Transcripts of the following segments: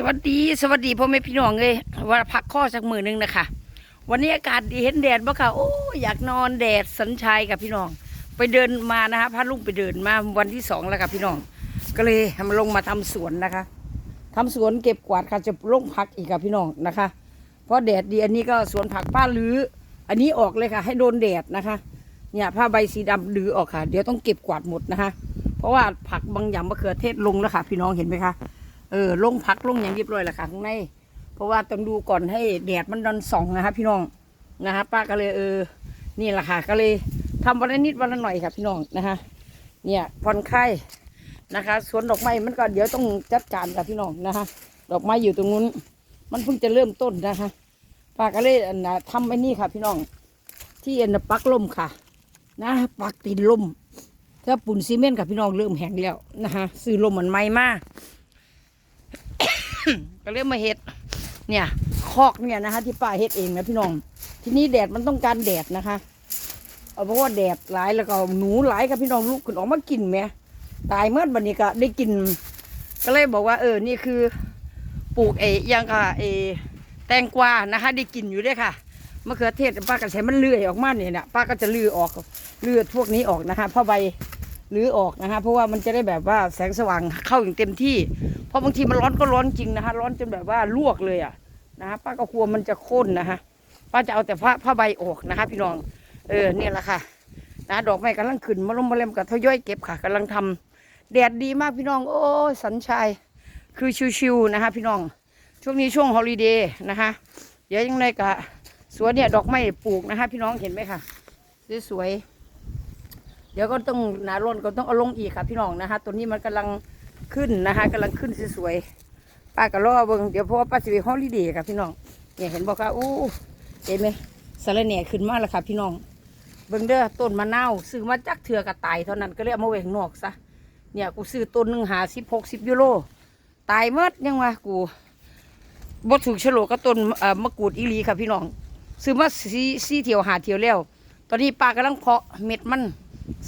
สวัสดีสวัสดีพ่อแม่พี่น้องเลยว่าพักข้อสักมือหนึงนะคะ วันนี้อากาศดีเห็นแดดบ่ค่ะโอ้อยากนอนแดดสัญชัยกับพี่น้อง ไปเดินมานะคะพาลุงไปเดินมาวันที่สองแล้วค่ะพี่น้อง ก็เลยมาลงมาทำสวนนะคะทำสวนเก็บกวาดค่ะจะลงพักอีกค่ะพี่น้องนะคะ เพราะแดดดีอันนี้ก็สวนผักป้าลือ อันนี้ออกเลยค่ะ ให้โดนแดดนะคะ เนี่ยผ้าใบสีดำดือออกค่ะ เดี๋ยวต้องเก็บกวาดหมดนะคะ เพราะว่าผักบางอย่างมะเขือเทศลงแล้วค่ะ พี่น้องเห็นไหมคะ เออลงผักลงอย่างเรียบร้อยแล้วค่ะข้างใน เพราะว่าต้องดูก่อนให้แดดมันดอนส่องนะคะพี่น้องนะคะป้าก็เลยเออ นี่แหละค่ะก็เลยทำวันละนิดวันละหน่อยค่ะพี่น้องนะคะ เนี่ยผ่อนคลายนะคะสวนดอกไม้มันก็เดี๋ยวต้องจัดการกับพี่น้องนะคะ ดอกไม้อยู่ตรงนู้น มันเพิ่งจะเริ่มต้นนะคะป้าก็เลยอันนะทำไอ้นี่ค่ะ พี่น้อง ที่อันปักล่มค่ะ นะปักตีนล่มถ้าปุ่นซีเมนต์กับพี่น้องเริ่มแห้งแล้วนะคะซื้อลมมันไม่มาก ก็เริ่มมาเห็ด เนี่ย คอกเนี่ยนะคะ ที่ป้าเฮ็ดเองนะพี่น้อง ทีนี้แดดมันต้องการแดดนะคะ เอาเพราะว่าแดดหลายแล้วก็หนูหลายกับพี่น้องลูกขึ้นออกมากินแหมตายเมื่อวันนี้ก็ได้กิน ก็เลยบอกว่า เออ นี่คือปลูกไอ้ยังก็ไอ้แตงกวานะคะ ได้กินอยู่ด้วยค่ะมะเขือเทศป้าก็ใช้มันเลื่อยออกมาเนี่ยนะป้าก็จะลื้อออกเลือดพวกนี้ออกนะคะเพราะใบ ลื้อออกนะคะเพราะว่ามันจะได้แบบว่าแสงสว่างเข้าอย่างเต็มที่ เพราะบางทีมันร้อนก็ร้อนจริงนะคะ ร้อนจนแบบว่าลวกเลยอะนะคะป้าก็กลัวมันจะข้นนะคะป้าจะเอาแต่ผ้าผ้าใบออกนะคะ พี่น้องเออเนี่ยแหละค่ะนะดอกไม้กำลังขึ้นมาลมมาเล่มกับทยอยเก็บค่ะกำลังทำแดดดีมากพี่น้อง โอ้สันชัยคือชิวๆนะคะ พี่น้องช่วงนี้ช่วงฮอลิเดย์นะคะเดี๋ยวยังไงกะสวนเนี่ยดอกไม้ปลูกนะคะ พี่น้องเห็นไหมค่ะสวยๆ ดี๋ยวก็ต้องหนาร้นก็ต้องเอาลงอีกค่ะพี่น้องนะคะตัวนี้มันกำลังขึ้นนะคะกำลังขึ้นสวยๆป้าก็รอเบิ่งเดี๋ยวเพราะว่าป้าจะไปฮอลิเดย์ค่ะพี่น้องเนี่ยเห็นบอกค่ะอู้เห็นไหมสาระแหน่ขึ้นมากแล้วค่ะพี่น้อง เบิ่งเด้อต้นมะนาวซื้อมาจักเถื่อกระต่ายเท่านั้นก็เลยเอามาไว้ข้างนอกซะเนี่ยกูซื้อต้นหนึ่งหาสิบหกสิบยูโรตายเมดยังวะกูบ่ถูกฉลกกับต้นเอ่อมะกรูดอีลีค่ะพี่น้อง ซื้อมาสีสีเทียวหาเทียวแล้ว ตอนนี้ป้ากำลังเพาะเม็ดมัน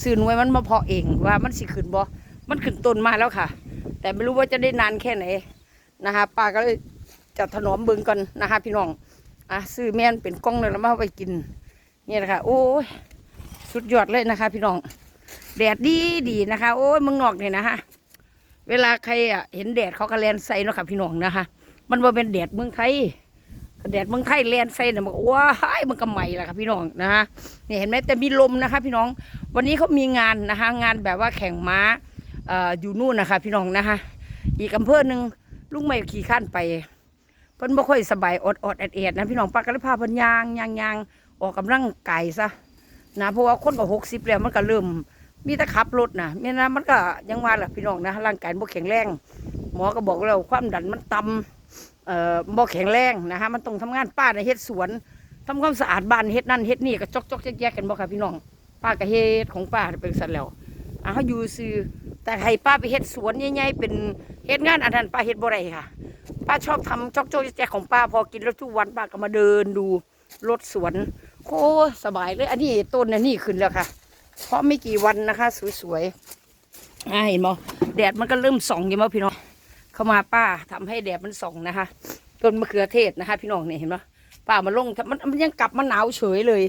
ซื้อหน่วยมันมาเพาะเองว่ามันสิขึ้นบ่มันขึ้นต้นมาแล้วค่ะ แต่ไม่รู้ว่าจะได้นานแค่ไหนนะคะป้าก็เลยจะถนอมเบิ่งก่อนนะคะพี่น้องอะซื้อแม่นเป็นกล้องเลยแล้วมาไปกินเนี่ยนะคะโอ้ยสุดยอดเลยนะคะ พี่น้องแดดดีดีนะคะ โอ้ยมึงนอกเนี่ยนะคะเวลาใครอะเห็นแดดเขาก็แลนใส่เนาะค่ะพี่น้องนะคะ มันว่าเป็นแดดเมืองไทย แดดเมืองไทยแลนใส่เนี่ยมันก็ว้ายมันก็ใหม่ละค่ะพี่น้องนะคะเนี่ยเห็นไหมแต่มีลมนะคะ พี่น้อง วันนี้เขามีงานนะคะ งานแบบว่าแข่งม้าเอ่ออยู่นู่นนะคะ พี่น้องนะคะอีกอำเภอหนึ่งลุงไม่ขี่ข้านไปเพิ่นบ่ค่อยสบายอดอดแอดแอดนะพี่น้องปากก็เลยพาเพิ่นยางยางยางออกกำลังกายซะนะเพราะว่าคนก็หกสิบแล้วมันก็เริ่มมีแต่ขับรถนะเนี่ยนะมันก็ยังว่าแหละพี่น้องนะร่างกายบ่แข็งแรง หมอก็บอกแล้วความดันมันต่ำเอ่อ บ่แข็งแรงนะคะมันต้องทำงานป้าในเฮ็ดสวนทำความสะอาดบ้านเฮ็ดนั่นเฮ็ดนี่ก็จกจกแยกๆกันบ่ค่ะพี่น้องป้าก็เฮ็ดของป้าเป็นสันแล้วอะเขาอยู่ซื้อแต่ให้ป้าไปเฮ็ดสวนใหญ่ๆเป็นเฮ็ดงานอันนั้นป้าเฮ็ดบ่ได้ค่ะ ป้าชอบทำจอกจกแยกของป้าพอกินแล้วทุกวันป้าก็มาเดินดูรถสวนโอ้สบายเลย อันนี้ต้นนนี้ขึ้นแล้วค่ะ เพราะไม่กี่วันนะคะ สวยๆอ่าเห็นบ่แดดมันก็เริ่มส่องอยังบ่พี่น้อง เข้ามาป้าทำให้แดดมันส่องนะคะต้นมะเขือเทศนะคะ พี่น้องเนี่ยเห็นบ่ป้ามาลงมันมันยังกลับมาหนาวเฉยเลย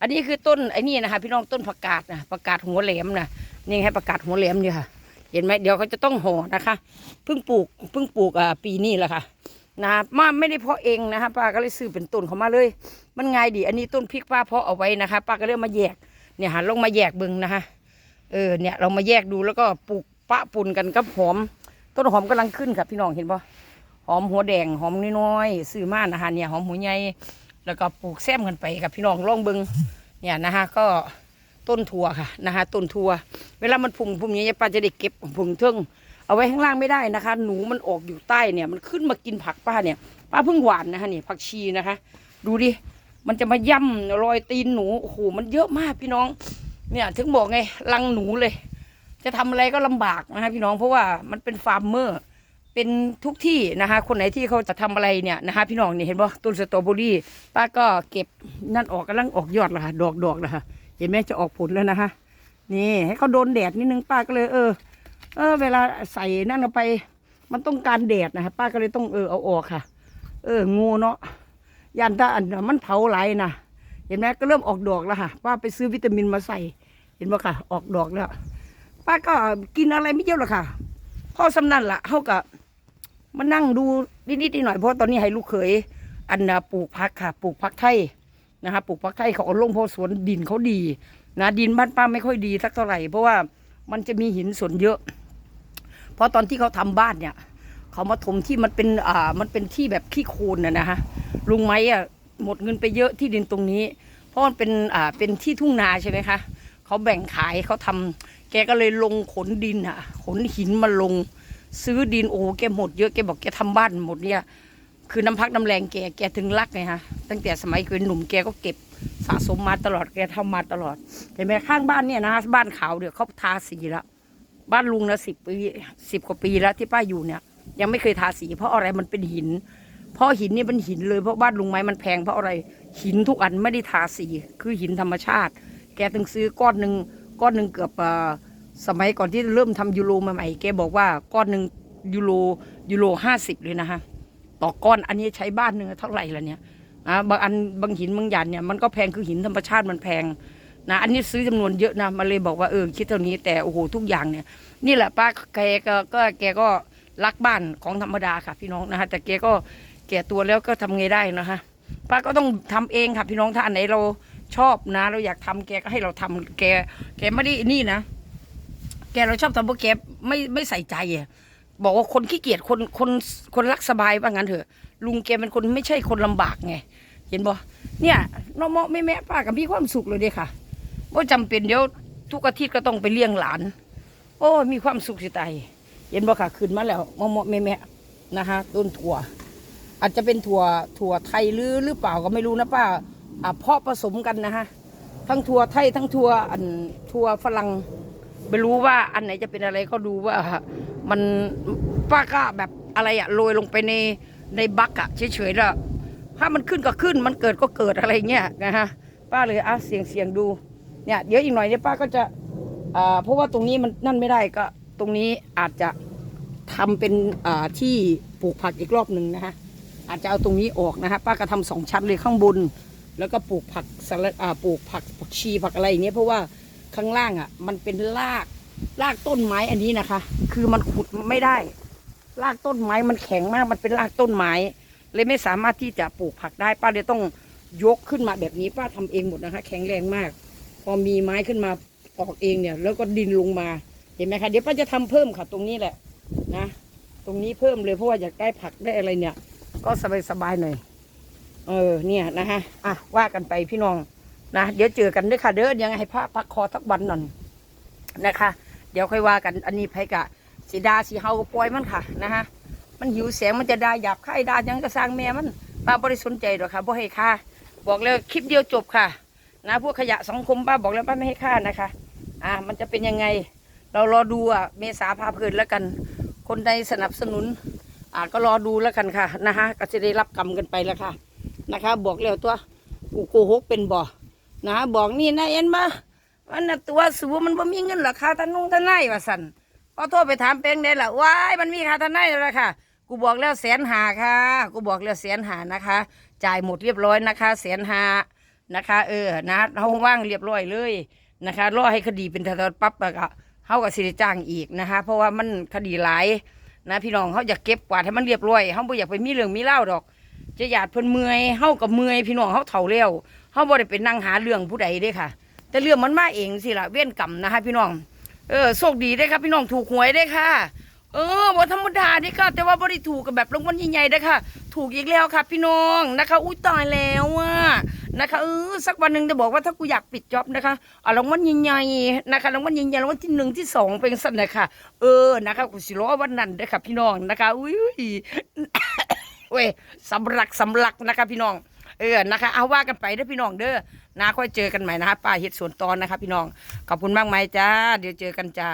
อันนี้คือต้นไอ้นี่นะคะ พี่น้องต้นผักกาดนะผักกาดหัวแหลมนะนี่ให้ผักกาดหัวแหลมนี่ค่ะ เห็นไหมเดี๋ยวเขาจะต้องห่อนะคะเพิ่งปลูกเพิ่งปลูกอ่าปีนี้แหละค่ะนะมาไม่ได้เพาะเองนะคะป้าก็เลยซื้อเป็นต้นเขามาเลย มันง่ายดี อันนี้ต้นพริกป้าเพาะเอาไว้นะคะ ป้าก็เลยมาแยกเนี่ยหันลงมาแยกบึงนะคะเออเนี่ยเรามาแยกดูแล้วก็ปลูกปะปุ่นกันกับหอม ต้นหอมกำลังขึ้นค่ะพี่น้องเห็นปะหอมหัวแดงหอมน้อยๆซื้อมานะคะเนี่ยหอมหัวใหญ่แล้วก็ปลูกแซมกันไปกับพี่น้องล่องบึงเนี่ยนะคะก็ต้นถั่วค่ะนะคะต้นถั่วเวลามันพุ่งพุ่งเงี้ยป้าจะได้เก็บพุ่งเทิงเอาไว้ข้างล่างไม่ได้นะคะ หนูมันออกอยู่ใต้เนี่ย มันขึ้นมากินผักป้าเนี่ย ป้าเพิ่งหวานนะคะนี่ผักชีนะคะ ดูดิมันจะมาย่ำรอยตีนหนูโอ้โหมันเยอะมากพี่น้อง เนี่ย ถึงบอกไงรังหนูเลย จะทำอะไรก็ลำบากนะคะพี่น้องเพราะว่ามันเป็นฟาร์มเมอร์ เป็นทุกที่นะคะ คนไหนที่เขาจะทำอะไรเนี่ยนะคะพี่น้องเนี่ยเห็นป่ะต้นสตรอเบอรี่ป้าก็เก็บนั่นออกกำลังออกยอดแล้วค่ะดอกดอกแล้วค่ะเห็นไหมจะออกผลแล้วนะคะ นี่ให้เขาโดนแดดนิดนึงป้าก็เลยเออ เออ เวลาใส่นั่นเอาไป มันต้องการแดดนะคะป้าก็เลยต้องเออเอาออกค่ะ เอองูเนาะยันถ้าอันน่ะมันเผาไหลนะเห็นไหมก็เริ่มออกดอกแล้วค่ะป้าไปซื้อวิตามินมาใส่ เห็นปะค่ะ ออกดอกแล้ว ป้าก็กินอะไรไม่เยอะหรอกค่ะพ่อสำนันละเขากับมานั่งดูนิดๆหน่อยเพราะตอนนี้ให้ลูกเขยอันปลูกพักค่ะ ปลูกพักไทยนะคะปลูกพักไทยเขาเอาลงเพราะสวนดินเขาดี นะดินบ้านป้าไม่ค่อยดีสักเท่าไหร่เพราะว่ามันจะมีหินส่วนเยอะ เพราะตอนที่เขาทำบ้านเนี่ยเขามาถมที่มันเป็นอ่ามันเป็นที่แบบขี้โคลนน่ะนะฮะลุงไม้อะหมดเงินไปเยอะที่ดินตรงนี้ เพราะมันเป็นอ่าเป็นที่ทุ่งนาใช่ไหมคะเขาแบ่งขายเขาทำ แกก็เลยลงขนดินอะ ขนหินมาลง ซื้อดินโอ้แกหมดเยอะแกบอกแกทำบ้านหมดเนี่ย คือน้ำพักน้ำแรงแกแกถึงรักไงฮะตั้งแต่สมัยเป็นหนุ่มแกก็เก็บสะสมมาตลอดแกทำมาตลอดเห็นไหมข้างบ้านเนี่ยนะบ้านขาวเดี๋ยวเขาทาสีแล้วบ้านลุงนะสิบปีสิบกว่าปีแล้วที่ป้าอยู่เนี่ย ยังไม่เคยทาสี เพราะอะไรมันเป็นหิน เพราะหินนี่เป็นหินเลยเพราะบ้านลุงไม้มันแพงเพราะอะไรหินทุกอันไม่ได้ทาสี คือหินธรรมชาติ แกถึงซื้อก้อนหนึ่ง ก้อนหนึ่งเกือบอ่อสมัยก่อนที่เริ่มทำยูโรมาใหม่แกบอกว่าก้อนหนึ่งยูโรยูโรห้าสิบเลยนะฮะต่อก้อนอันนี้ใช้บ้านหนึ่งเท่าไหร่ละเนี่ยนะบางอันบางหินบางหยันเนี่ยมันก็แพงคือหินธรรมชาติมันแพงนะอันนี้ซื้อจำนวนเยอะนะมาเลยบอกว่าเออคิดเท่านี้แต่โอ้โหทุกอย่างเนี่ย นี่แหละป้าแกก็ก็แกก็รักบ้านของธรรมดาค่ะพี่น้องนะฮะแต่แกก็แก่ตัวแล้วก็ทำไงได้นะคะป้าก็ต้องทำเองค่ะพี่น้องถ้าอันไหนเรา ชอบนะ เราอยากทำแกก็ให้เราทำแก แกไม่ได้นี่นะ แกเราชอบทำเพราะแกไม่ไม่ใส่ใจอะบอกว่าคนขี้เกียจคนคนคนรักสบายว่างั้นเถอะ ลุงแกเป็นคนไม่ใช่คนลำบากไงเห็นบ่เนี่ยน้องเมาะแม่แม่ป้ากับพี่ความสุขเลยเด้ค่ะว่าจำเป็นเดี๋ยวทุกอาทิตย์ก็ต้องไปเลี้ยงหลาน โอ้ยมีความสุขสิตายเห็นบ่ค่ะขึ้นมาแล้วมะม่วงแม่แม่นะคะต้นถั่ว อาจจะเป็นถั่วถั่วไทยหรือหรือเปล่าก็ไม่รู้นะป้า เพาะผสมกันนะฮะทั้งถั่วไทยทั้งถั่วอันถั่วฝรั่งไม่รู้ว่าอันไหนจะเป็นอะไรก็ดูว่ามันป้าก็แบบอะไรอะโรยลงไปในในบักอะเฉยๆแล้วถ้ามันขึ้นก็ขึ้นมันเกิดก็เกิดอะไรเงี้ยนะฮะป้าเลยอะเสียงเสียงดูเนี่ยเดี๋ยวอีกหน่อยเนี่ยป้าก็จะอ่าเพราะว่าตรงนี้มันนั่นไม่ได้ก็ตรงนี้อาจจะทำเป็นอ่าที่ปลูกผักอีกรอบหนึ่งนะฮะอาจจะเอาตรงนี้ออกนะฮะป้าก็ทำสองชั้นเลยข้างบน แล้วก็ปลูกผักสลัดอ่าปลูกผักผักชีผักอะไรอย่างเงี้ยเพราะว่าข้างล่างอะ มันเป็นรากรากต้นไม้อันนี้นะคะ คือมันขุดไม่ได้ รากต้นไม้มันแข็งมากมันเป็นรากต้นไม้ เลยไม่สามารถที่จะปลูกผักได้ ป้าเลยต้องยกขึ้นมาแบบนี้ป้าทำเองหมดนะคะ แข็งแรงมาก พอมีไม้ขึ้นมาออกเองเนี่ย แล้วก็ดินลงมาเห็นไหมคะเดี๋ยวป้าจะทำเพิ่มค่ะ ตรงนี้แหละนะ ตรงนี้เพิ่มเลยเพราะว่าอยากได้ผักได้อะไรเนี่ย ก็สบายๆหน่อย เออเนี่ยนะฮะอะว่ากันไปพี่น้องนะเดี๋ยวเจอกันด้วยค่ะเด้อยังไงให้พระพักคอสักวันหน่อยนะคะ เดี๋ยวค่อยว่ากันอันนี้ไผกะสีดาสีเฮาก็ปล่อยมันค่ะนะฮะมันหิวแสงมันจะด่าหยาบคายด่ายังก็สร้างแม่มันป้าบริสนใจหรอกค่ะบ่ให้ค่าบอกแล้วคลิปเดียวจบค่ะ นะพวกขยะสังคมป้าบอกแล้วป้าไม่ให้ค่านะคะ อ่ามันจะเป็นยังไง เรารอดูอะเมษาพาเพลินแล้วกัน คนใดสนับสนุน อ่าก็รอดูแล้วกันค่ะนะคะก็จะได้รับกรรมกันไปแล้วค่ะ นะคะ บอกแล้วตัวกูโกหกเป็นบ่อนะบอกนี่นะเอ็นมามันน่ะตัวสูมันบ่มีเงินหรอค่าทนุ่งทนายว่าสันพอโทรไปถามเป็งได้ละว้ายมันมีค่าทนายแล้วล่ะค่ะกูบอกแล้วแสนหาค่ะ กูบอกแล้วแสนหานะคะ จ่ายหมดเรียบร้อยนะคะแสนหานะคะ เออนะเขาว่างเรียบร้อยเลยนะคะรอให้คดีเป็นทอดปั๊บแล้วก็เขากับสิริจ้างอีกนะคะ เพราะว่ามันคดีหลายนะพี่น้องเขาอยากเก็บกวาดให้มันเรียบร้อยเขาบ่อยากไปมีเรื่องมีเล่าดอก จะหยาดเพิ่นเมื่อยเฮากับเมื่อยพี่น้องเฮาเฒ่าแล้วเฮาบ่ได้เป็นนั่งหาเรื่องผู้ใดเด้ค่ะ แต่เรื่องมันมาเองสิล่ะเว้นกรรมนะคะ พี่น้อง เออโชคดีได้ครับพี่น้องถูกหวยได้ค่ะ เออบ่ธรรมดาเด้ค่ะ แต่ว่าบ่ได้ถูกกับแบบรางวัลใหญ่ๆเด้ค่ะ ถูกอีกแล้วค่ะ พี่น้องนะคะ อุ้ยตายแล้วอะนะคะเออสักวันหนึ่งจะบอกว่าถ้ากูอยากปิดจ็อบนะคะเอารางวัลใหญ่ๆนะคะรางวัลใหญ่ๆรางวัลที่หนึ่งที่สองเป็นสันนะคะเออนะคะกูสิรอวันนั้นเด้อค่ะพี่น้องนะคะอุ้ย เว้ยสำลักสำลักนะคะพี่น้อง เออนะคะ เอาว่ากันไปเด้อพี่น้องเด้อนะค่อยเจอกันใหม่นะคะป้าเฮ็ดสวนตอนนะคะพี่น้องขอบคุณมากไหมจ้า เดี๋ยวเจอกันจ้า